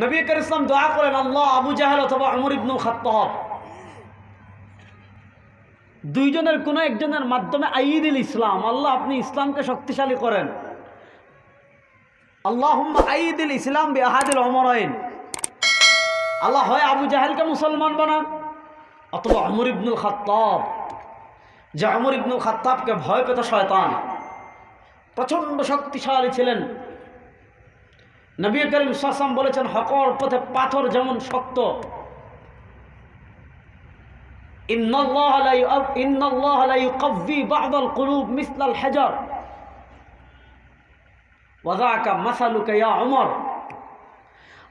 নবী করিম ইসলাম দোয়া করেন, আল্লাহ আবু জাহেল অথবা আমর ইবনুল খাত্তাব। দুইজনের কোনো একজনের মাধ্যমে আইদিল ইসলাম, আল্লাহ আপনি ইসলামকে শক্তিশালী করেন। আল্লাহ আইদিল ইসলাম বি আহাদিল অমরাইন আল্লাহ হয় আবু জাহেলকে মুসলমান বানান, অথবা আমর ইবনুল খাত্তাব। যে আমর ইবনুল খাত্তাবকে ভয় পেত শয়তান। প্রচণ্ড শক্তিশালী ছিলেন। নবী করিম সাসাম বলেছেন, হকর পথে পাথর যেমন শক্ত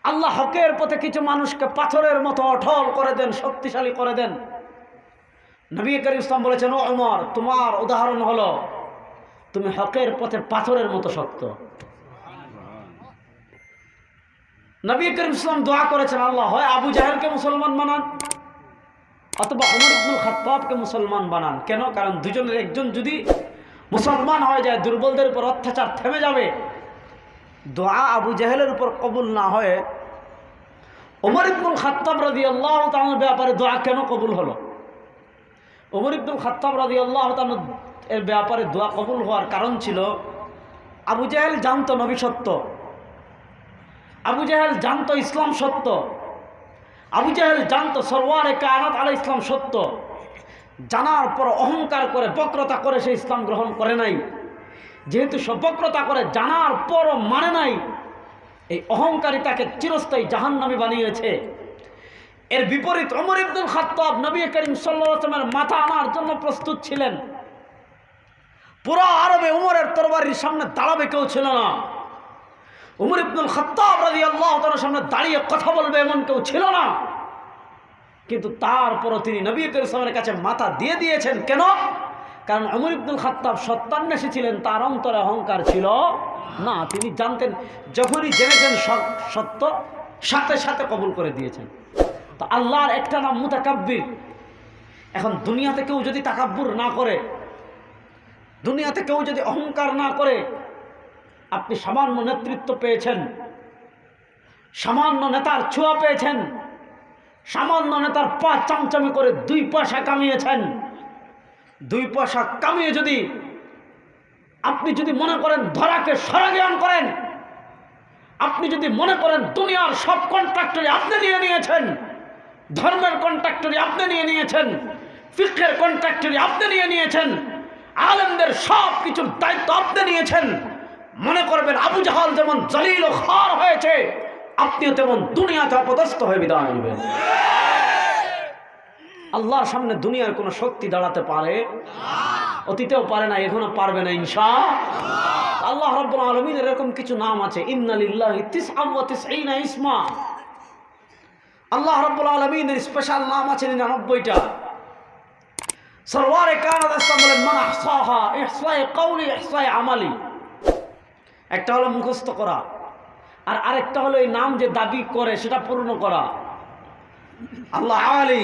আল্লাহ হকের পথে কিছু মানুষকে পাথরের মতো অঠল করে দেন, শক্তিশালী করে দেন। নবী করিম বলেছেন, ও অমর তোমার উদাহরণ হলো, তুমি হকের পথে পাথরের মতো শক্ত। নবী করিম ইসলাম দোয়া করেছেন, আল্লাহ হয় আবু জাহেলকে মুসলমান বানান অথবা অমর ইবনুল খাত্তাবকে মুসলমান বানান। কেন? কারণ দুজনের একজন যদি মুসলমান হয়ে যায়, দুর্বলদের উপর অত্যাচার থেমে যাবে, দোয়া আবু জাহেলের উপর কবুল না হয়ে ওমর ইবনুল খাত্তাব রাজি আল্লাহ তালার ব্যাপারে দোয়া কেন কবুল হলো? ওমর ইবনুল খাত্তাব রাজি আল্লাহ এর ব্যাপারে দোয়া কবুল হওয়ার কারণ ছিল, আবু জাহেল জানতো নবী সত্য। আবু জাহেল জানতো ইসলাম সত্য। আবু জাহেল জানতো সরওয়ারে কায়নাত আলা ইসলাম সত্য। জানার পর অহংকার করে বক্রতা করে সে ইসলাম গ্রহণ করে নাই। যেহেতু সে বক্রতা করে, জানার পরও মানে নাই। এই অহংকারী তাকে চিরস্থায়ী জাহান্নামী বানিয়েছে। এর বিপরীত অমর ইবদুল খাত্তাব নবী করিম সাল্লামের মাথা আনার জন্য প্রস্তুত ছিলেন। পুরো আরবে উমরের তরবারির সামনে দাঁড়াবে কেউ ছিল না। উমর ইবনুল খত্তাব রাজি আল্লাহ তার সামনে দাঁড়িয়ে কথা বলবে এমন কেউ ছিল না। কিন্তু তারপরও তিনি নবী করিমের কাছে মাথা দিয়ে দিয়েছেন। কেন? কারণ অমর ইবনুল খত্তাব সত্যান্বেষী ছিলেন, তার অন্তরে অহংকার ছিল। না, তিনি জানতেন যখনই জেনেছেন সত্য, সাথে সাথে কবুল করে দিয়েছেন। তো আল্লাহর একটা নাম মুতাকাব্বির। এখন দুনিয়াতে কেউ যদি তাকাব্বুর না করে, দুনিয়াতে কেউ যদি অহংকার না করে আপনি সামান্য নেতৃত্ব পেয়েছেন। সামান্য নেতার ছোঁয়া পেয়েছেন। সামান্য নেতার পা চামচামি করে দুই পয়সা কামিয়েছেন। দুই পয়সা কামিয়ে যদি আপনি যদি মনে করেন ধরাকে সরাজ্ঞান করেন, আপনি যদি মনে করেন দুনিয়ার সব কন্ট্রাক্টরি আপনি নিয়ে নিয়েছেন, ধর্মের কন্ট্রাক্টরি আপনি নিয়ে নিয়েছেন ফিক্রের কন্ট্রাক্টরি আপনি নিয়ে নিয়েছেন, আলেমদের সব কিছুর দায়িত্ব আপনি নিয়েছেন মনে করবেন আবু জাহাল যেমন জলিল ও হয়েছে, আপনিও তেমন দুনিয়াতে অপদস্থ হয়ে বিদায় নেবেন। আল্লাহর সামনে দুনিয়ার কোনো শক্তি দাঁড়াতে পারে? অতীতেও পারে না, এখনও পারবে না ইনশা আল্লাহ রব্বুল আলমিনের এরকম কিছু নাম আছে আল্লাহ রব্বুল আলমিনের স্পেশাল নাম আছে নিরানব্বইটা। সরওয়ারে ইসলাম বলেন মান ইহসায়ে কওলি, ইহসায়ে আমালি। একটা হলো মুখস্থ করা, আর আরেকটা হলো এই নাম যে দাবি করে সেটা পূর্ণ করা। আল্লাহ আলী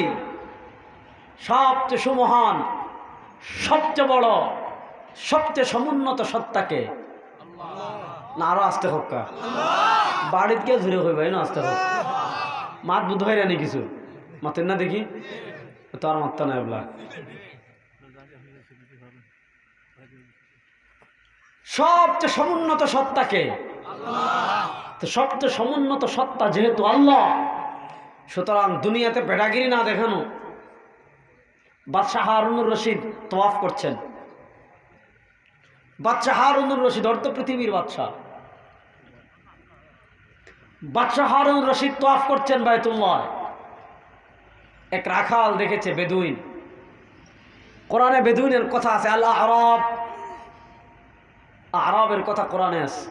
সবচেয়ে সুমহান, সবচেয়ে বড়, সবচেয়ে সমুন্নত সত্তাকে। না, আরও আসতে হোক বাড়িতে কে ধরে হইবে না আসতে হোক। মাত বুধ হয় না কিছু। মাতেন না দেখি? তো আর মাত্তা নাই সবচেয়ে সমুন্নত সত্তাকে তো সবচেয়ে সমুন্নত সত্তা যেহেতু আল্লাহ, সুতরাং দুনিয়াতে বেড়াগিরি না দেখানো। বাদশাহ হারুনুর রশিদ তোয়াফ করছেন। বাদশাহ হারুনুর রশিদ অর্থ পৃথিবীর বাদশাহ। বাদশাহ হারুন রশিদ তোয়াফ করছেন ভাই বায়তুল্লাহ এক রাখাল দেখেছে বেদুইন। কোরআনে বেদুইনের কথা আছে আল্লাহ আরব আরবের কথা কোরআনে আছে।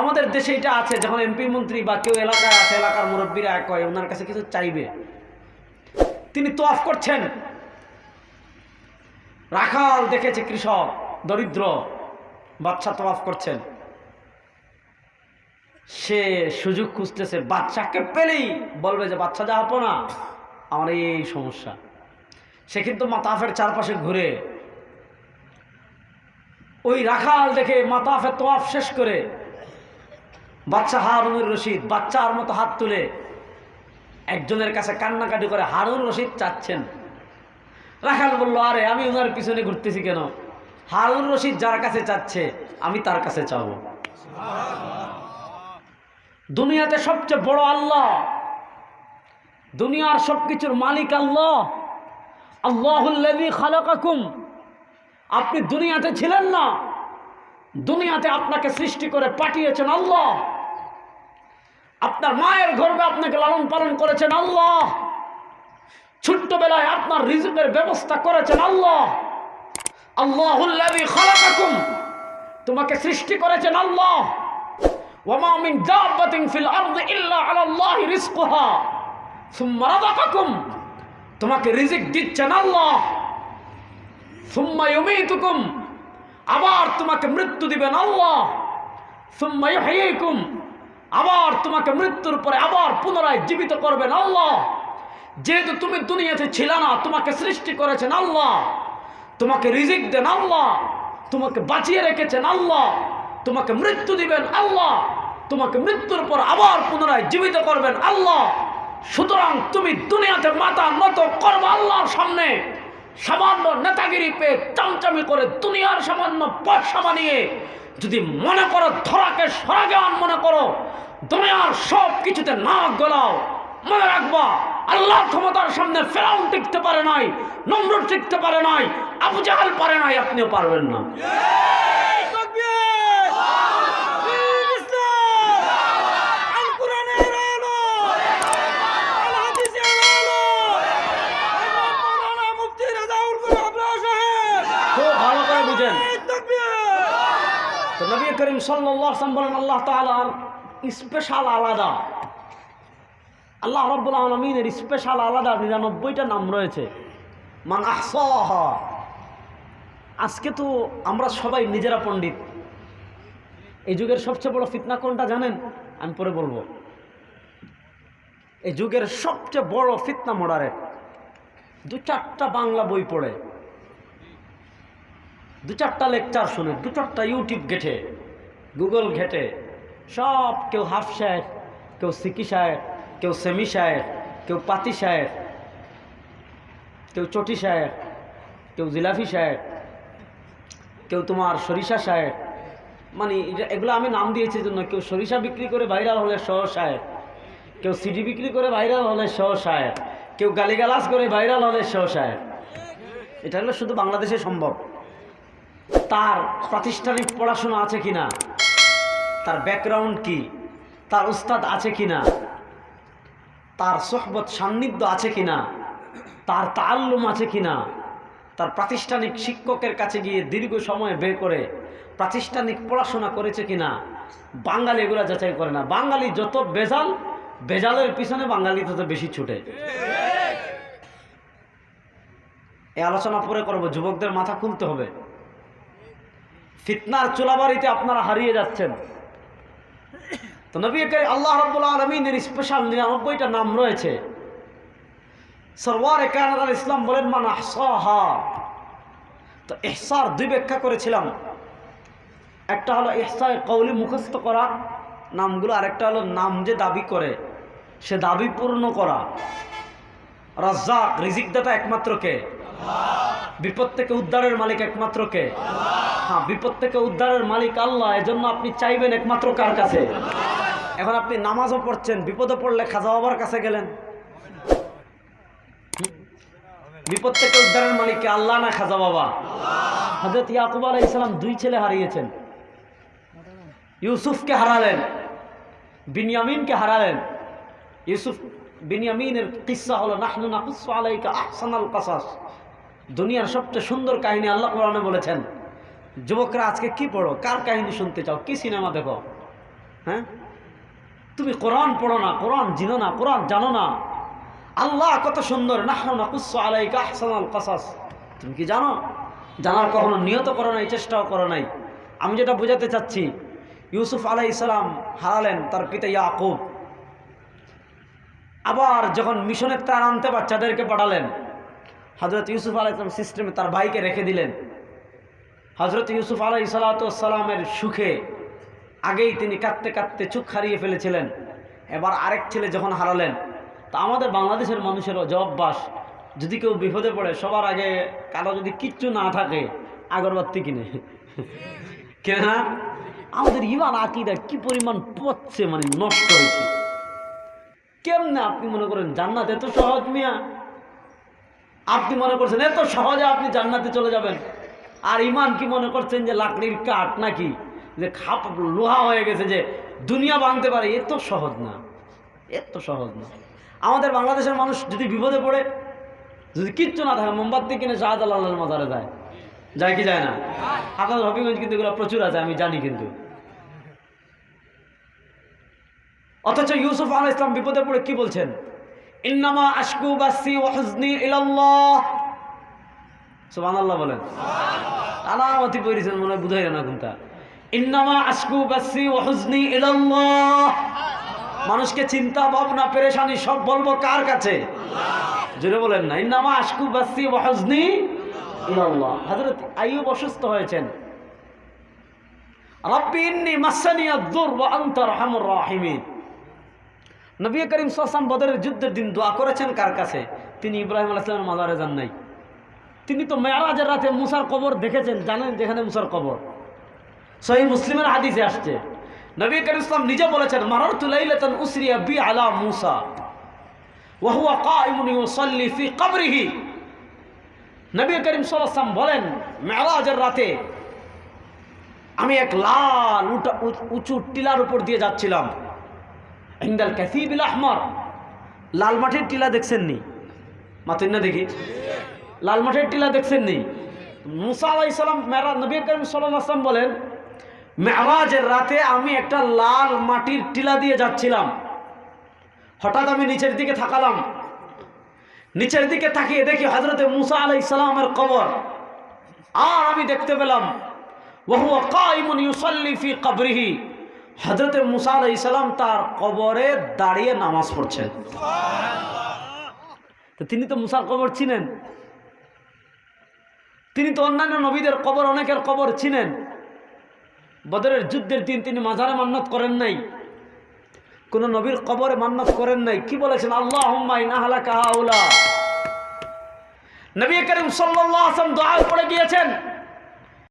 আমাদের দেশে এটা আছে, যখন এমপি মন্ত্রী বা কেউ এলাকায় আছে, এলাকার মুরব্বীরা এক কয়, ওনার কাছে কিছু চাইবে? তিনি তোয়াফ করছেন। রাখাল দেখেছে কৃষক, দরিদ্র বাচ্চা তোয়াফ করছেন। সে সুযোগ খুঁজতেছে বাচ্চাকে পেলেই বলবে যে বাচ্চা যা হব না, আমার এই সমস্যা। সে কিন্তু মাতাফের চারপাশে ঘুরে ওই রাখাল দেখে মাতাফের তোয়াফ শেষ করে বাচ্চা হারুনুর রশিদ, বাচ্চার মতো হাত তুলে একজনের কাছে কান্নাকাটি করে হারুন রশিদ চাচ্ছেন। রাখাল বলল, আরে, আমি ওনার পিছনে ঘুরতেছি কেন? হারুন রশিদ যার কাছে চাচ্ছে, আমি তার কাছে চাবো। দুনিয়াতে সবচেয়ে বড় আল্লাহ, দুনিয়ার সবকিছুর মালিক আল্লাহ। আল্লাহুল্লাযী খালাকাকুম। আপনি দুনিয়াতে ছিলেন না। দুনিয়াতে আপনাকে সৃষ্টি করে পাঠিয়েছেন আল্লাহ। আপনার মায়ের গর্বে আপনাকে লালন পালন করেছেন আল্লাহ। ছোট্টবেলায় আপনার রিজিকের ব্যবস্থা করেছেন আল্লাহ। আল্লাহুল্লাযী খালাকাকুম, তোমাকে সৃষ্টি করেছেন আল্লাহ। ওয়ামা মিন দাব্বাতিন ফিল আরদি ইল্লা আলা আল্লাহি রিজকুহা, সুম্মা রাযাকাকুম, তোমাকে রিজিক দিচ্ছেন আল্লাহ। সুম্মা আবার তোমাকে মৃত্যু দিবেন আল্লাহ। সুম্মা আবার তোমাকে মৃত্যুর পরে আবার পুনরায় জীবিত করবেন আল্লাহ। যেহেতু তুমি দুনিয়াতে ছিল না, তোমাকে সৃষ্টি করেছেন আল্লাহ। তোমাকে রিজিক দেন আল্লাহ। তোমাকে বাঁচিয়ে রেখেছেন আল্লাহ। তোমাকে মৃত্যু দিবেন আল্লাহ। তোমাকে মৃত্যুর পর আবার পুনরায় জীবিত করবেন আল্লাহ। সুতরাং তুমি দুনিয়াতে মাথা নত করব আল্লাহর সামনে। সামান্য নেতাগিরি পেয়ে চামচামি করে দুনিয়ার সামান্য পয়সা বানিয়ে যদি মনে করো ধরাকে সরাগান মনে করো, দুনিয়ার সব কিছুতে না গলাও, মনে রাখবা, আল্লাহ ক্ষমতার সামনে ফেরাউন টিকতে পারে নাই নম্র টিকতে পারে নাই, আবু জাহাল পারে নাই, আপনিও পারবেন না খুব ভালো করে বুঝেন তো সাল্লাল্লাহু বলেন, আল্লাহ তাআলার স্পেশাল আলাদা। আল্লাহ রাব্বুল আলামিনের স্পেশাল আলাদা নিরানব্বইটা নাম রয়েছে। মান আহসাহা। আজকে তো আমরা সবাই নিজেরা পণ্ডিত। এই যুগের সবচেয়ে বড় ফিতনা কোনটা জানেন? আমি পরে বলব। এই যুগের সবচেয়ে বড় ফিতনা মোডারেট। দু চারটা বাংলা বই পড়ে। দু চারটা লেকচার শুনে, দু চারটা ইউটিউব ঘেটে গুগল ঘেটে। সব কেউ হাফ শায়ের, কেউ সিকি শায়ের, কেউ সেমি শায়ের, কেউ পাতি শায়ের, কেউ চটি শায়ের, কেউ জিলাফি শায়ের, কেউ তোমার সরিষা শায়ের। মানে এগুলো আমি নাম দিয়েছি জন্য কেউ সরিষা বিক্রি করে ভাইরাল হলে সহ শায়ের, কেউ সিডি বিক্রি করে ভাইরাল হলে সহ শায়ের, কেউ গালিগালাজ করে ভাইরাল হলে সহ শায়ের। এটা হলো শুধু বাংলাদেশে সম্ভব। তার প্রাতিষ্ঠানিক পড়াশোনা আছে কিনা? তার ব্যাকগ্রাউন্ড কি? তার উস্তাদ আছে কি না তার সোহবত সান্নিধ্য আছে কি না তার তাল্লুম আছে কি না তার প্রাতিষ্ঠানিক শিক্ষকের কাছে গিয়ে দীর্ঘ সময় বের করে প্রাতিষ্ঠানিক পড়াশোনা করেছে কিনা? বাঙালি এগুলো যাচাই করে না। বাঙালি যত বেজাল, বেজালের পিছনে বাঙালি তত বেশি ছুটে। এই আলোচনা পরে করব, যুবকদের মাথা খুলতে হবে। ফিতনার চুলাবাড়িতে আপনারা হারিয়ে যাচ্ছেন। তো নবী করিম আল্লাহ রব্বুল আলমিনের স্পেশাল নিরানব্বইটা নাম রয়েছে। সরওয়ার কানাদার ইসলাম বলেন, মান আহসাহা। তো এহসার দুই ব্যাখ্যা করেছিলাম। একটা হলো এহসায় কৌলি মুখস্থ করা, নামগুলো আরেকটা হলো নাম যে দাবি করে, সে দাবি পূর্ণ করা। রাজ্জাক, রিজিক দাতা একমাত্র কে? বিপদ থেকে উদ্ধারের মালিক একমাত্র কে? হ্যাঁ বিপদ থেকে উদ্ধারের মালিক আল্লাহ, এজন্য আপনি চাইবেন একমাত্র কার কাছে? এখন আপনি নামাজও পড়ছেন, বিপদে পড়লে খাজা বাবার কাছে গেলেন? বিপদ থেকে উদ্ধারের মালিক কে আল্লাহ না খাজা বাবা। হজরত ইয়াকুব আলাই ইসলাম দুই ছেলে হারিয়েছেন। ইউসুফকে হারালেন, বিনিয়ামিনকে হারালেন। ইউসুফ, বিনিয়ামিনের কিসা হলো, নাহনু নাকুসু আলাইকা আহসানাল কাসাস। দুনিয়ার সবচেয়ে সুন্দর কাহিনী আল্লাহ কোরআনে বলেছেন। যুবকরা আজকে কি পড়ো? কার কাহিনী শুনতে চাও? কি সিনেমা দেখো? হ্যাঁ? তুমি কোরআন পড়ো না, কোরআন জিনো না, কোরআন জানো না। আল্লাহ কত সুন্দর। তুমি কি জানো? জানার কখনো নিয়ত করো নাই, চেষ্টাও করো নাই। আমি যেটা বোঝাতে চাচ্ছি, ইউসুফ আলাই ইসলাম হারালেন তার পিতা ইয়াকুব। আবার যখন মিশনের তার আনতে বাচ্চাদেরকে পাঠালেন হজরত ইউসুফ আলাই ইসলাম সিস্টেমে তার ভাইকে রেখে দিলেন। হজরত ইউসুফ আলাই সালাতামের সুখে আগেই তিনি কাঁদতে কাঁদতে চোখ হারিয়ে ফেলেছিলেন। এবার আরেক ছেলে যখন হারালেন, তা আমাদের বাংলাদেশের মানুষেরও জবাববাস যদি কেউ বিপদে পড়ে, সবার আগে কারও যদি কিচ্ছু না থাকে, আগরবাতি কিনে। কেন আমাদের ইমান, আকিদা কি পরিমাণ পচছে মানে নষ্ট হয়েছে। কেমনে আপনি মনে করেন, জান্নাত এত সহজ মিয়া? আপনি মনে করছেন, এত সহজে আপনি জান্নাতে চলে যাবেন? আর ইমান কি মনে করছেন যে লাকড়ির কাঠ নাকি? যে খাপ লোহা হয়ে গেছে যে দুনিয়া ভাঙতে পারে এত সহজ না। এত সহজ না। আমাদের বাংলাদেশের মানুষ যদি বিপদে পড়ে, যদি কিচ্ছু না থাকে, মোমবাতি কিনে শাহজালালের মাজারে যায়। যায় কি যায় না? আপনাদের হবিগঞ্জ কিন্তু এগুলো প্রচুর আছে, আমি জানি কিন্তু। অথচ ইউসুফ আল ইসলাম বিপদে পড়ে কি বলছেন? ইন্নামা আশকু বাসি ওয়াহজনি ইলাল্লাহ। বলেন। আলামতি মনে হয় বুঝাই না মানুষকে চিন্তা ভাবনা পেরেশানি সব বলব কার কাছে? জোরে বলেন না। ইন্নামা আশকু বাসি আইয়ুব অসুস্থ হয়েছেন। রব্বি মাসানিয়া দুর ওয়া রাহিমিন। নবী করিম সাল্লাম বদরের যুদ্ধের দিন দোয়া করেছেন কার কাছে? তিনি ইব্রাহিম আলাইসলামের মাজারে যান নাই। তিনি তো মেয়ারাজের রাতে মুসার কবর দেখেছেন, জানেন যেখানে মুসার কবর? সহি মুসলিমের হাদিসে আসছে। নবী করিম ইসলাম নিজে বলেছেন, মারারতু লাইলাতান উসরিয়া বি আলা মুসা। ওয়া হুয়া কাইমুন ইউসাল্লি ফি কবরিহি। নবী করিম ওয়াসাল্লাম বলেন, মেয়ারাজের রাতে আমি এক লাল উঁচা টিলার উপর দিয়ে যাচ্ছিলাম। ইন্দাল ক্যাসিবিল আহমর। লাল মাঠের টিলা দেখছেন নি মাতুন না দেখি। লাল মাঠের টিলা দেখছেন নি মুসা আলাই সালাম মেরা নবী করিম সাল্লাম বলেন মেরাজের রাতে আমি একটা লাল মাটির টিলা দিয়ে যাচ্ছিলাম। হঠাৎ আমি নিচের দিকে থাকালাম। নিচের দিকে তাকিয়ে দেখি হজরতে মুসা আলাই সালামের কবর। আর আমি দেখতে পেলাম বহু কাইমুন ইউসাল্লি ফি কবরিহি। হজরতে মুসা আলাইসালাম তার কবরে দাঁড়িয়ে নামাজ পড়ছেন। তিনি তো মুসার কবর চিনেন। তিনি তো অন্যান্য নবীদের কবর, অনেকের কবর ছিলেন বদরের যুদ্ধের দিন তিনি মাজারে মান্নত করেন নাই। কোন নবীর কবরে মান্নত করেন নাই। কি বলেছেন? আল্লাহ নবী করিম সাল্লাম দোয়া পড়ে গিয়েছেন